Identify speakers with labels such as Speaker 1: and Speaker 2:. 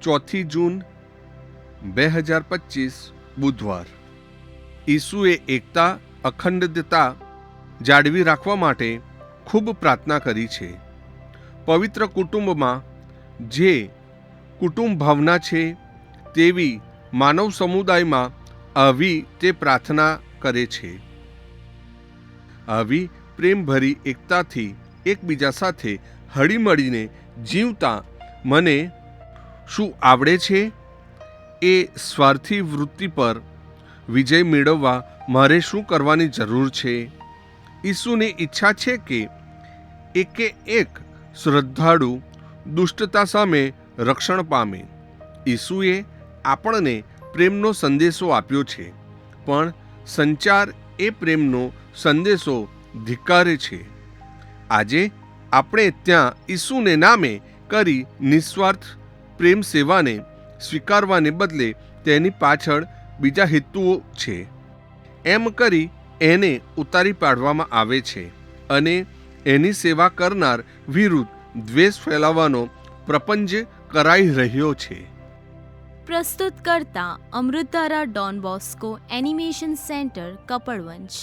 Speaker 1: ચોથી જૂન, બે હજાર પચીસ, બુધવાર. ઈસુએ એકતા, અખંડતા જાળવી રાખવા માટે ખૂબ પ્રાર્થના કરી છે. પવિત્ર કુટુંબમાં જે કુટુંબ ભાવના છે, તેવી માનવ સમુદાયમાં આવી તે પ્રાર્થના કરે છે. આવી પ્રેમભરી એકતાથી એકબીજા સાથે હળીમળીને જીવતા મને શું આવડે છે? એ સ્વાર્થી વૃત્તિ પર વિજય મેળવવા મારે શું કરવાની જરૂર છે? ઈસુની ઈચ્છા છે કે એકે એક શ્રદ્ધાળુ દુષ્ટતા સામે રક્ષણ પામે. ઈસુએ આપણને પ્રેમનો સંદેશો આપ્યો છે, પણ સંચાર એ પ્રેમનો સંદેશો ધિક્કારે છે. આજે આપણે ત્યાં ઈસુને નામે કરી નિસ્વાર્થ પ્રેમ સેવાને સ્વીકારવાને બદલે તેની પાછળ બીજા હેતુઓ છે. એમ કરી એને ઉતારી પાડવામાં આવે છે અને એની સેવા કરનાર વિરુદ્ધ દ્વેષ ફેલાવવાનો પ્રપંચ કરાઈ રહ્યો છે.
Speaker 2: પ્રસ્તુત કરતા અમૃતારા Don Bosco animation centre Kapadvanj